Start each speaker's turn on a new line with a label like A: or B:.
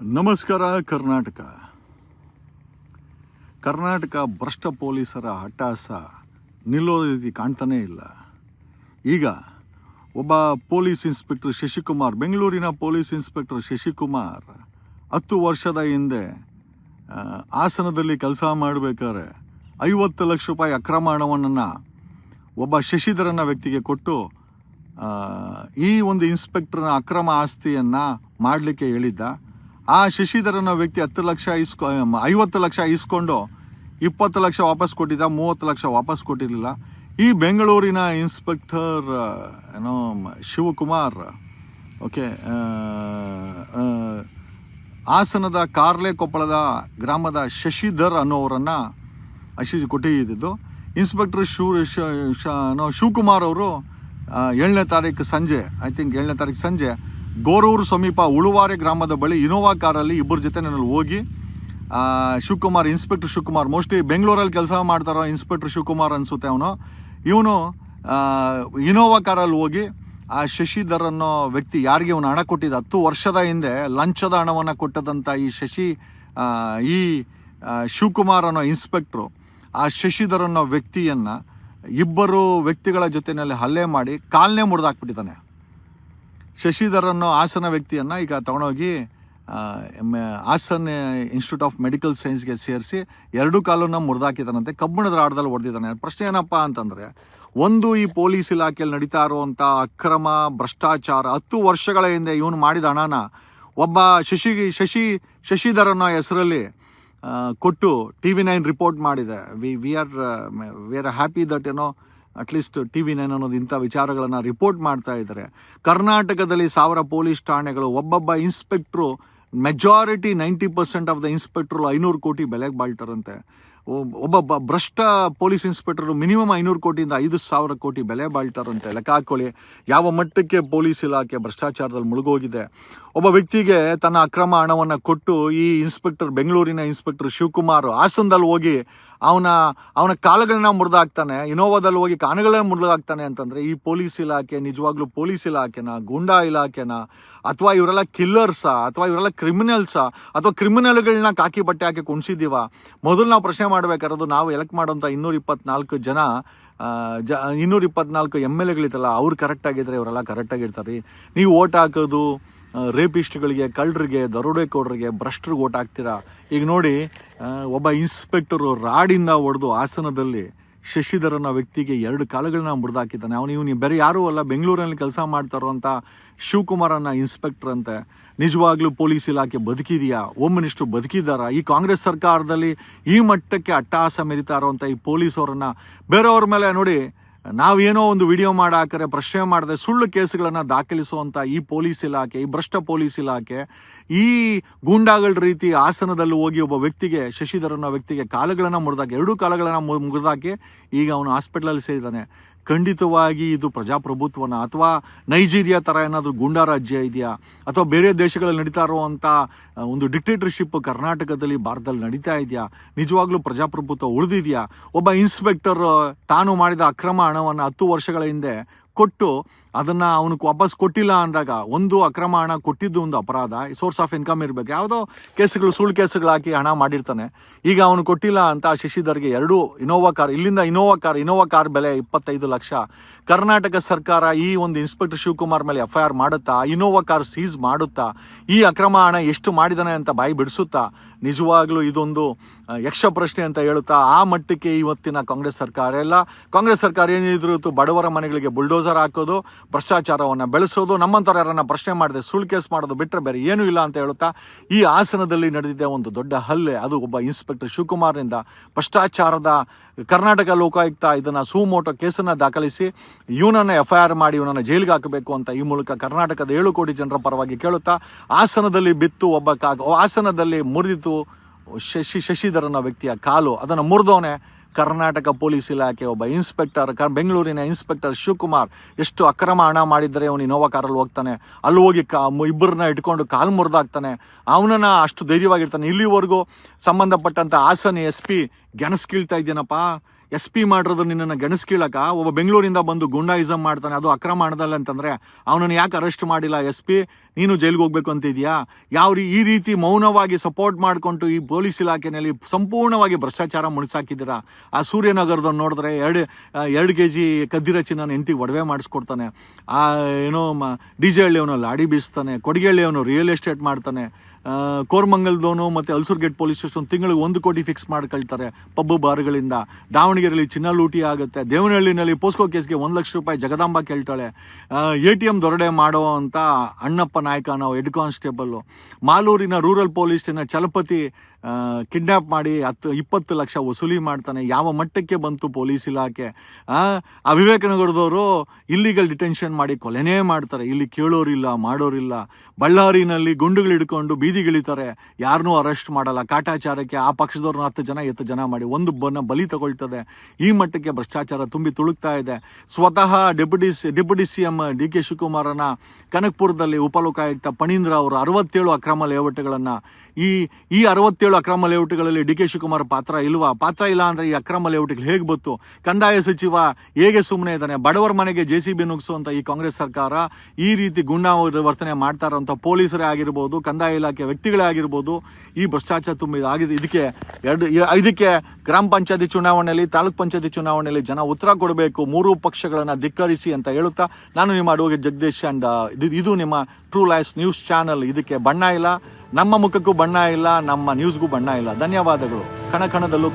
A: ನಮಸ್ಕಾರ, ಕರ್ನಾಟಕ. ಕರ್ನಾಟಕ ಭ್ರಷ್ಟ ಪೊಲೀಸರ ಹಟ್ಟಾಸ ನಿಲ್ಲೋದ ರೀತಿ ಕಾಣ್ತಾನೇ ಇಲ್ಲ. ಈಗ ಒಬ್ಬ ಪೊಲೀಸ್ ಇನ್ಸ್ಪೆಕ್ಟರ್ ಶಶಿಕುಮಾರ್, ಬೆಂಗಳೂರಿನ ಪೊಲೀಸ್ ಇನ್ಸ್ಪೆಕ್ಟರ್ ಶಶಿಕುಮಾರ್ ಹತ್ತು ವರ್ಷದ ಹಿಂದೆ ಹಾಸನದಲ್ಲಿ ಕೆಲಸ ಮಾಡಬೇಕಾದ್ರೆ ಐವತ್ತು ಲಕ್ಷ ರೂಪಾಯಿ ಅಕ್ರಮ ಹಣವನ್ನು ಒಬ್ಬ ಶಶಿಧರನ ವ್ಯಕ್ತಿಗೆ ಕೊಟ್ಟು ಈ ಒಂದು ಇನ್ಸ್ಪೆಕ್ಟರ್ನ ಅಕ್ರಮ ಆಸ್ತಿಯನ್ನು ಮಾಡಲಿಕ್ಕೆ ಹೇಳಿದ್ದ. ಆ ಶಶಿಧರನ ವ್ಯಕ್ತಿ ಹತ್ತು ಲಕ್ಷ ಇಸ್ಕೊ ಐವತ್ತು ಲಕ್ಷ ಇಸ್ಕೊಂಡು ಇಪ್ಪತ್ತು ಲಕ್ಷ ವಾಪಸ್ ಕೊಟ್ಟಿದ್ದ, ಮೂವತ್ತು ಲಕ್ಷ ವಾಪಸ್ ಕೊಟ್ಟಿರಲಿಲ್ಲ. ಈ ಬೆಂಗಳೂರಿನ ಇನ್ಸ್ಪೆಕ್ಟರ್ ಏನೋ ಶಿವಕುಮಾರ್, ಓಕೆ ಹಾಸನದ ಕಾರ್ಲೆ ಕೊಪ್ಪಳದ ಗ್ರಾಮದ ಶಶಿಧರ್ ಅನ್ನೋರನ್ನು ಅಶಿ ಕೊಟ್ಟಿದ್ದಿದ್ದು ಇನ್ಸ್ಪೆಕ್ಟರ್ ಶಿವ ಶಿವಕುಮಾರ್ ಅವರು ಏಳನೇ ತಾರೀಕು ಸಂಜೆ, ಐ ಥಿಂಕ್ ಏಳನೇ ತಾರೀಕು ಸಂಜೆ ಗೋರೂರು ಸಮೀಪ ಉಳುವಾರೆ ಗ್ರಾಮದ ಬಳಿ ಇನೋವಾ ಕಾರಲ್ಲಿ ಇಬ್ಬರ ಜೊತೆ ನಾನು ಹೋಗಿ ಶಿವಕುಮಾರ್, ಇನ್ಸ್ಪೆಕ್ಟರ್ ಶಿವಕುಮಾರ್, ಮೋಸ್ಟ್ಲಿ ಬೆಂಗಳೂರಲ್ಲಿ ಕೆಲಸ ಮಾಡ್ತಾರೋ ಇನ್ಸ್ಪೆಕ್ಟರ್ ಶಿವಕುಮಾರ್ ಅನಿಸುತ್ತೆ ಅವನು. ಇವನು ಇನೋವಾ ಕಾರಲ್ಲಿ ಹೋಗಿ, ಆ ಶಶಿಧರ್ ಅನ್ನೋ ವ್ಯಕ್ತಿ ಯಾರಿಗೆ ಅವನು ಹಣ ಕೊಟ್ಟಿದ್ದ? ಹತ್ತು ವರ್ಷದ ಹಿಂದೆ ಲಂಚದ ಹಣವನ್ನು ಕೊಟ್ಟದಂಥ ಈ ಶಶಿ ಈ ಶಿವಕುಮಾರ್ ಅನ್ನೋ ಇನ್ಸ್ಪೆಕ್ಟ್ರು ಆ ಶಶಿಧರ್ ಅನ್ನೋ ವ್ಯಕ್ತಿಯನ್ನು ಇಬ್ಬರು ವ್ಯಕ್ತಿಗಳ ಜೊತೆಯಲ್ಲಿ ಹಲ್ಲೆ ಮಾಡಿ ಕಾಲನೇ ಮುರಿದಾಕ್ಬಿಟ್ಟಿದ್ದಾನೆ. ಶಶಿಧರ್ ಅನ್ನೋ ಹಾಸನ ವ್ಯಕ್ತಿಯನ್ನು ಈಗ ತಗೊಂಡೋಗಿ ಹಾಸನ್ ಇನ್ಸ್ಟಿಟ್ಯೂಟ್ ಆಫ್ ಮೆಡಿಕಲ್ ಸೈನ್ಸ್ಗೆ ಸೇರಿಸಿ ಎರಡು ಕಾಲನ್ನು ಮುರಿದಾಕಿದ್ದಾನಂತೆ ಕಬ್ಬಿಣದ ರಾಡದಲ್ಲಿ ಹೊಡೆದಿದ್ದಾನೆ ಪ್ರಶ್ನೆ ಏನಪ್ಪ ಅಂತಂದರೆ, ಒಂದು ಈ ಪೊಲೀಸ್ ಇಲಾಖೆಯಲ್ಲಿ ನಡೀತಾ ಇರುವಂಥ ಅಕ್ರಮ, ಭ್ರಷ್ಟಾಚಾರ, ಹತ್ತು ವರ್ಷಗಳ ಹಿಂದೆ ಇವನು ಮಾಡಿದ ಹಣನ ಒಬ್ಬ ಶಶಿ ಶಶಿ ಶಶಿಧರ್ ಅನ್ನೋ ಹೆಸರಲ್ಲಿ ಕೊಟ್ಟು ಟಿ ವಿ ನೈನ್ ರಿಪೋರ್ಟ್ ಮಾಡಿದೆ. V V R V R happy that, ಏನೋ at least T V nine ಅನ್ನೋದು ಇಂಥ ವಿಚಾರಗಳನ್ನು ರಿಪೋರ್ಟ್ ಮಾಡ್ತಾ ಇದ್ದಾರೆ. ಕರ್ನಾಟಕದಲ್ಲಿ ಸಾವಿರ ಪೊಲೀಸ್ ಠಾಣೆಗಳು, ಒಬ್ಬೊಬ್ಬ inspector majority ninety percent of the inspector ಐನೂರು ಕೋಟಿ ಬೆಲೆಗೆ ಬಾಳ್ತಾರಂತೆ. ಒಬ್ಬ ಭ್ರಷ್ಟ ಪೊಲೀಸ್ ಇನ್ಸ್ಪೆಕ್ಟರ್ ಮಿನಿಮಮ್ ಐನೂರು ಕೋಟಿಯಿಂದ ಐದು ಸಾವಿರ ಕೋಟಿ ಬೆಲೆ ಬಾಳ್ತಾರಂತೆ. ಲೆಕ್ಕ ಹಾಕೊಳ್ಳಿ. ಯಾವ ಮಟ್ಟಕ್ಕೆ ಪೊಲೀಸ್ ಇಲಾಖೆ ಭ್ರಷ್ಟಾಚಾರದಲ್ಲಿ ಮುಳುಗೋಗಿದೆ. ಒಬ್ಬ ವ್ಯಕ್ತಿಗೆ ತನ್ನ ಅಕ್ರಮ ಹಣವನ್ನು ಕೊಟ್ಟು ಈ ಇನ್ಸ್ಪೆಕ್ಟರ್ ಬೆಂಗಳೂರಿನ ಇನ್ಸ್ಪೆಕ್ಟರ್ ಶಿವಕುಮಾರ್ ಹಾಸನದಲ್ಲಿ ಹೋಗಿ ಅವನ ಅವನ ಕಾಲುಗಳನ್ನ ಮುರಿದಾಕ್ತಾನೆ. ಇನೋವಾದಲ್ಲಿ ಹೋಗಿ ಕಾನುಗಳನ್ನ ಮುರಿದಾಕ್ತಾನೆ ಅಂತಂದ್ರೆ ಈ ಪೊಲೀಸ್ ಇಲಾಖೆ, ನಿಜವಾಗ್ಲೂ ಪೊಲೀಸ್ ಇಲಾಖೆನ, ಗೂಂಡಾ ಇಲಾಖೆನ, ಅಥವಾ ಇವರೆಲ್ಲ ಕಿಲ್ಲರ್ಸಾ ಅಥವಾ ಇವರೆಲ್ಲ ಕ್ರಿಮಿನಲ್ಸಾ ಅಥವಾ ಕ್ರಿಮಿನಲ್ಗಳನ್ನ ಕಾಕಿ ಬಟ್ಟೆ ಹಾಕಿ ಕುಣಿಸಿದ್ದೀವ ಮೊದಲು ನಾವು ಪ್ರಶ್ನೆ ಮಾಡಬೇಕಾರೋದು, ನಾವು ಎಲೆಕ್ಟ್ ಮಾಡೋಂಥ ಇನ್ನೂರ ಇಪ್ಪತ್ನಾಲ್ಕು ಜನ ಜ ಇನ್ನೂರ ಇಪ್ಪತ್ನಾಲ್ಕು ಎಂ ಎಲ್ ಎಗಳಿತ್ತಲ್ಲ ಅವ್ರು ಕರೆಕ್ಟಾಗಿದ್ದರೆ ಇವರೆಲ್ಲ ಕರೆಕ್ಟಾಗಿರ್ತಾರೆ ನೀವು ಓಟ್ ಹಾಕೋದು ರೇಪಿಸ್ಟ್ಗಳಿಗೆ ಕಳ್ಳರಿಗೆ ದರೋಡೆಕೋಡ್ರಿಗೆ ಭ್ರಷ್ಟರಿಗೆ ಓಟ್ ಹಾಕ್ತೀರಾ? ಈಗ ನೋಡಿ ಒಬ್ಬ ಇನ್ಸ್ಪೆಕ್ಟರು ರಾಡಿಂದ ಹೊಡೆದು ಹಾಸನದಲ್ಲಿ ಶಶಿಧರನ ವ್ಯಕ್ತಿಗೆ ಎರಡು ಕಾಲುಗಳನ್ನ ಮುರಿದಾಕಿದ್ದಾನೆ. ಅವನು ಇವನು ಬೇರೆ ಯಾರೂ ಅಲ್ಲ ಬೆಂಗಳೂರಿನಲ್ಲಿ ಕೆಲಸ ಮಾಡ್ತಾರೋ ಅಂತ ಶಿವಕುಮಾರ್ ಅನ್ನೋ ಇನ್ಸ್ಪೆಕ್ಟರ್ ಅಂತೆ. ನಿಜವಾಗ್ಲೂ ಪೊಲೀಸ್ ಇಲಾಖೆ ಬದುಕಿದೆಯಾ? Home minister ಬದುಕಿದ್ದಾರಾ? ಈ ಕಾಂಗ್ರೆಸ್ ಸರ್ಕಾರದಲ್ಲಿ ಈ ಮಟ್ಟಕ್ಕೆ ಅಟ್ಟಹಾಸ ಮೆರಿತಾರೋ ಅಂತ ಈ ಪೊಲೀಸವ್ರನ್ನ ಬೇರೆಯವ್ರ ಮೇಲೆ ನೋಡಿ ನಾವೇನೋ ಒಂದು ವಿಡಿಯೋ ಮಾಡಾಕರೆ, ಪ್ರಶ್ನೆ ಮಾಡದೆ ಸುಳ್ಳು ಕೇಸುಗಳನ್ನು ದಾಖಲಿಸುವಂಥ ಈ ಪೊಲೀಸ್ ಇಲಾಖೆ, ಈ ಭ್ರಷ್ಟ ಪೊಲೀಸ್ ಇಲಾಖೆ, ಈ ಗೂಂಡಾಗಳ ರೀತಿ ಆಸನದಲ್ಲಿ ಹೋಗಿ ಒಬ್ಬ ವ್ಯಕ್ತಿಗೆ, ಶಶಿಧರ್ ಅನ್ನೋ ವ್ಯಕ್ತಿಗೆ ಕಾಲುಗಳನ್ನು ಮುರಿದಾಕಿ, ಎರಡೂ ಕಾಲುಗಳನ್ನು ಮುರಿದಾಕಿ ಈಗ ಅವನು ಹಾಸ್ಪಿಟ್ಲಲ್ಲಿ ಸೇರಿದ್ದಾನೆ ಖಂಡಿತವಾಗಿ ಇದು ಪ್ರಜಾಪ್ರಭುತ್ವನ ಅಥವಾ ನೈಜೀರಿಯಾ ಥರ ಏನಾದರೂ ಗೂಂಡಾ ರಾಜ್ಯ ಇದೆಯಾ? ಅಥವಾ ಬೇರೆ ದೇಶಗಳಲ್ಲಿ ನಡೀತಾ ಇರುವಂಥ ಒಂದು ಡಿಕ್ಟೇಟರ್ಶಿಪ್ ಕರ್ನಾಟಕದಲ್ಲಿ ಭಾರತದಲ್ಲಿ ನಡೀತಾ ಇದೆಯಾ? ನಿಜವಾಗ್ಲೂ ಪ್ರಜಾಪ್ರಭುತ್ವ ಉಳಿದಿದೆಯಾ? ಒಬ್ಬ ಇನ್ಸ್ಪೆಕ್ಟರ್ ತಾನು ಮಾಡಿದ ಅಕ್ರಮ ಹಣವನ್ನು ಹತ್ತು ವರ್ಷಗಳ ಹಿಂದೆ ಕೊಟ್ಟು ಅದನ್ನು ಅವನಿಗೆ ವಾಪಸ್ ಕೊಟ್ಟಿಲ್ಲ ಅಂದಾಗ ಒಂದು ಅಕ್ರಮ ಹಣ ಕೊಟ್ಟಿದ್ದು ಒಂದು ಅಪರಾಧ ಸೋರ್ಸ್ ಆಫ್ ಇನ್ಕಮ್ ಇರಬೇಕು. ಯಾವುದೋ ಕೇಸುಗಳು, ಸುಳ್ಳು ಕೇಸುಗಳು ಹಾಕಿ ಹಣ ಮಾಡಿರ್ತಾನೆ. ಈಗ ಅವನು ಕೊಟ್ಟಿಲ್ಲ ಅಂತ ಶಶಿಧರ್ಗೆ ಎರಡು ಇನೋವಾ ಕಾರ್ ಇಲ್ಲಿಂದ ಇನೋವಾ ಕಾರ್ ಇನೋವಾ ಕಾರ್ ಬೆಲೆ ಇಪ್ಪತ್ತೈದು ಲಕ್ಷ. ಕರ್ನಾಟಕ ಸರ್ಕಾರ ಈ ಒಂದು ಇನ್ಸ್ಪೆಕ್ಟರ್ ಶಿವಕುಮಾರ್ ಮೇಲೆ ಎಫ್ ಐ ಆರ್ ಮಾಡುತ್ತಾ ಇನೋವಾ ಕಾರ್ ಸೀಸ್ ಮಾಡುತ್ತಾ, ಈ ಅಕ್ರಮ ಹಣ ಎಷ್ಟು ಮಾಡಿದಾನೆ ಅಂತ ಬಾಯಿ ಬಿಡಿಸುತ್ತಾ? ನಿಜವಾಗ್ಲೂ ಇದೊಂದು ಯಕ್ಷ ಪ್ರಶ್ನೆ ಅಂತ ಹೇಳುತ್ತಾ, ಆ ಮಟ್ಟಕ್ಕೆ ಇವತ್ತಿನ ಕಾಂಗ್ರೆಸ್ ಸರ್ಕಾರ ಎಲ್ಲ ಕಾಂಗ್ರೆಸ್ ಸರ್ಕಾರ ಏನಿದ್ರು ಬಡವರ ಮನೆಗಳಿಗೆ ಬುಲ್ಡೋಸರ್ ಹಾಕೋದು, ಭ್ರಷ್ಟಾಚಾರವನ್ನು ಬೆಳೆಸೋದು, ನಮ್ಮಂಥವ್ರು ಯಾರನ್ನ ಪ್ರಶ್ನೆ ಮಾಡಿದೆ, ಸುಳ್ಳು ಕೇಸ್ ಮಾಡೋದು ಬಿಟ್ಟರೆ ಬೇರೆ ಏನೂ ಇಲ್ಲ ಅಂತ ಹೇಳುತ್ತಾ, ಈ ಆಸನದಲ್ಲಿ ನಡೆದಿದೆ ಒಂದು ದೊಡ್ಡ ಹಲ್ಲೆ. ಅದು ಒಬ್ಬ ಇನ್ಸ್ಪೆಕ್ಟರ್ ಶಿವಕುಮಾರ್ನಿಂದ ಭ್ರಷ್ಟಾಚಾರದ ಕರ್ನಾಟಕ ಲೋಕಾಯುಕ್ತ ಇದನ್ನು ಸುಮೋಟೋ ಕೇಸನ್ನು ದಾಖಲಿಸಿ ಇವನನ್ನು ಎಫ್ ಐ ಆರ್ ಮಾಡಿ ಇವನನ್ನು ಜೈಲಿಗೆ ಹಾಕಬೇಕು ಅಂತ ಈ ಮೂಲಕ ಕರ್ನಾಟಕದ ಏಳು ಕೋಟಿ ಜನರ ಪರವಾಗಿ ಕೇಳುತ್ತಾ ಆಸನದಲ್ಲಿ ಬಿತ್ತು ಒಬ್ಬ ಕಾ, ಹಾಸನದಲ್ಲಿ ಮುರಿದಿತು ಶಶಿ ಶಶಿಧರ್ ಅನ್ನೋ ವ್ಯಕ್ತಿಯ ಕಾಲು. ಅದನ್ನು ಮುರಿದವನೇ ಕರ್ನಾಟಕ ಪೊಲೀಸ್ ಇಲಾಖೆ ಒಬ್ಬ ಇನ್ಸ್ಪೆಕ್ಟರ್, ಕ, ಬೆಂಗಳೂರಿನ ಇನ್ಸ್ಪೆಕ್ಟರ್ ಶಿವಕುಮಾರ್. ಎಷ್ಟು ಅಕ್ರಮ ಹಣ ಮಾಡಿದರೆ ಅವನು ಇನೋವಾ ಕಾರಲ್ಲಿ ಹೋಗ್ತಾನೆ. ಅಲ್ಲಿ ಹೋಗಿ ಕಾ ಇಬ್ಬರನ್ನ ಇಟ್ಕೊಂಡು ಕಾಲು ಮುರಿದಾಗ್ತಾನೆ. ಅವನನ್ನು ಅಷ್ಟು ಧೈರ್ಯವಾಗಿರ್ತಾನೆ. ಇಲ್ಲಿವರೆಗೂ ಸಂಬಂಧಪಟ್ಟಂಥ ಆಸನ ಎಸ್ ಪಿ ಗೆಣಸ್ಕೀಳ್ತಾ ಇದ್ದೀನಪ್ಪ? ಎಸ್ ಪಿ ಮಾಡಿರೋದು ನಿನ್ನನ್ನು ಗೆಣಸ್ಕೀಳಕ ಒಬ್ಬ ಬೆಂಗಳೂರಿಂದ ಬಂದು ಗುಂಡಾಯಿಸಮ್ ಮಾಡ್ತಾನೆ, ಅದು ಅಕ್ರಮ ಅಂತಂದರೆ ಅವನನ್ನು ಯಾಕೆ ಅರೆಸ್ಟ್ ಮಾಡಿಲ್ಲ ಎಸ್ ಪಿ? ನೀನು ಜೈಲಿಗೆ ಹೋಗ್ಬೇಕು ಅಂತಿದ್ಯಾ ಯಾವ ಈ ರೀತಿ ಮೌನವಾಗಿ ಸಪೋರ್ಟ್ ಮಾಡಿಕೊಂಡು ಈ ಪೊಲೀಸ್ ಇಲಾಖೆಯಲ್ಲಿ ಸಂಪೂರ್ಣವಾಗಿ ಭ್ರಷ್ಟಾಚಾರ ಮುಣಿಸಾಕಿದ್ದೀರಾ ಆ ಸೂರ್ಯನಗರದವ್ನು ನೋಡಿದ್ರೆ ಎರಡು ಎರಡು ಕೆ ಜಿ ಕದ್ದಿರ ಚಿನ್ನ ಹೆಂಡತಿಗೆ ಒಡವೆ ಮಾಡಿಸ್ಕೊಡ್ತಾನೆ. ಆ, ಏನೋ ಡಿ ಜೆ ಹಳ್ಳಿಯವನು ಲಾಡಿ ಬೀಸ್ತಾನೆ. ಕೊಡಗೇಹಳ್ಳಿಯವನು ರಿಯಲ್ ಎಸ್ಟೇಟ್ ಮಾಡ್ತಾನೆ. ಕೋರ್ಮಂಗಲ್ದವನು ಮತ್ತು ಅಲ್ಸೂರ್ಗೇಟ್ ಪೊಲೀಸ್ ಸ್ಟೇಷನ್ ತಿಂಗಳಿಗೆ ಒಂದು ಕೋಟಿ ಫಿಕ್ಸ್ ಮಾಡ್ಕೊಳ್ತಾರೆ ಪಬ್ ಬಾರ್ಗಳಿಂದ. ದಾವಣಗೆರೆಯಲ್ಲಿ ಚಿನ್ನ ಲೂಟಿ ಆಗುತ್ತೆ. ದೇವನಹಳ್ಳಿನಲ್ಲಿ ಪೋಸ್ಕೋ ಕೇಸ್ಗೆ ಒಂದು ಲಕ್ಷ ರೂಪಾಯಿ ಜಗದಾಂಬ ಕೇಳ್ತಾಳೆ. ಎ ಟಿ ಎಂ ದೊರಡೆ ಮಾಡೋ ಅಂತ ಅಣ್ಣಪ್ಪ ನಾಯಕ ನಾವು ಹೆಡ್ ಕಾನ್ಸ್ಟೇಬಲ್ಲು. ಮಾಲೂರಿನ ರೂರಲ್ ಪೊಲೀಸಿನ ಚಲಪತಿ ಕಿಡ್ನ್ಯಾಪ್ ಮಾಡಿ ಹತ್ತು ಇಪ್ಪತ್ತು ಲಕ್ಷ ವಸೂಲಿ ಮಾಡ್ತಾನೆ. ಯಾವ ಮಟ್ಟಕ್ಕೆ ಬಂತು ಪೊಲೀಸ್ ಇಲಾಖೆ? ಆ, ವಿವೇಕನಗರದವರು ಇಲ್ಲಿಗಲ್ ಡಿಟೆನ್ಷನ್ ಮಾಡಿ ಕೊಲೆನೇ ಮಾಡ್ತಾರೆ. ಇಲ್ಲಿ ಕೇಳೋರಿಲ್ಲ ಮಾಡೋರಿಲ್ಲ. ಬಳ್ಳಾರಿನಲ್ಲಿ ಗುಂಡುಗಳು ಹಿಡ್ಕೊಂಡು ಬೀದಿಗಿಳಿತಾರೆ ಯಾರನ್ನೂ ಅರೆಸ್ಟ್ ಮಾಡಲ್ಲ. ಕಾಟಾಚಾರಕ್ಕೆ ಆ ಪಕ್ಷದವ್ರನ್ನ ಹತ್ತು ಜನ ಎತ್ತು ಜನ ಮಾಡಿ ಒಂದು ಬನ ಬಲಿ ತಗೊಳ್ತದೆ. ಈ ಮಟ್ಟಕ್ಕೆ ಭ್ರಷ್ಟಾಚಾರ ತುಂಬಿ ತುಳುಕ್ತಾ ಇದೆ. ಸ್ವತಃ deputy deputy C M D K ಶಿವಕುಮಾರನ ಕನಕಪುರದಲ್ಲಿ ಉಪಲೋಕಾಯುಕ್ತ ಪಣೀಂದ್ರ ಅವರು ಅರವತ್ತೇಳು ಅಕ್ರಮ ಲೇಔಟ್ಗಳನ್ನು ಈ ಈ ಅರವತ್ತೇಳು ಅಕ್ರಮ ಲೇಔಟ್ಗಳಲ್ಲಿ ಡಿ ಕೆ ಶಿವಕುಮಾರ್ ಪಾತ್ರ ಇಲ್ವಾ? ಪಾತ್ರ ಇಲ್ಲ ಅಂದರೆ ಈ ಅಕ್ರಮ ಲೇಔಟ್ಗಳು ಹೇಗೆ ಬಂತು? ಕಂದಾಯ ಸಚಿವ ಹೇಗೆ ಸುಮ್ಮನೆ ಇದ್ದಾನೆ? ಬಡವರ ಮನೆಗೆ ಜೆ ಸಿ ಬಿ ನುಗ್ಸುವಂಥ ಈ ಕಾಂಗ್ರೆಸ್ ಸರ್ಕಾರ ಈ ರೀತಿ ಗುಂಡಾ ವರ್ತನೆ ಮಾಡ್ತಾ ಇರೋಂಥ ಪೊಲೀಸರೇ ಆಗಿರ್ಬೋದು, ಕಂದಾಯ ಇಲಾಖೆ ವ್ಯಕ್ತಿಗಳೇ ಆಗಿರ್ಬೋದು, ಈ ಭ್ರಷ್ಟಾಚಾರ ತುಂಬಿದ ಆಗಿದೆ ಇದಕ್ಕೆ ಎರಡು, ಇದಕ್ಕೆ ಗ್ರಾಮ ಪಂಚಾಯತಿ ಚುನಾವಣೆಯಲ್ಲಿ ತಾಲೂಕ್ ಪಂಚಾಯತಿ ಚುನಾವಣೆಯಲ್ಲಿ ಜನ ಉತ್ತರ ಕೊಡಬೇಕು, ಮೂರು ಪಕ್ಷಗಳನ್ನು ಧಿಕ್ಕರಿಸಿ ಅಂತ ಹೇಳುತ್ತಾ ನಾನು ನಿಮ್ಮ ಅಡುಗೆ ಜಗದೀಶ್ ಅಂಡ್ ಇದು ಇದು ನಿಮ್ಮ ಟ್ರೂ ಲೈಸ್ ನ್ಯೂಸ್ ಚಾನಲ್ ಇದಕ್ಕೆ ಬಣ್ಣ ಇಲ್ಲ. ನಮ್ಮ ಮುಖಕ್ಕೂ ಬಣ್ಣ ಇಲ್ಲ, ನಮ್ಮ ನ್ಯೂಸ್ಗೂ ಬಣ್ಣ ಇಲ್ಲ. ಧನ್ಯವಾದಗಳು. ಕಣ ಕಣದಲ್ಲೂ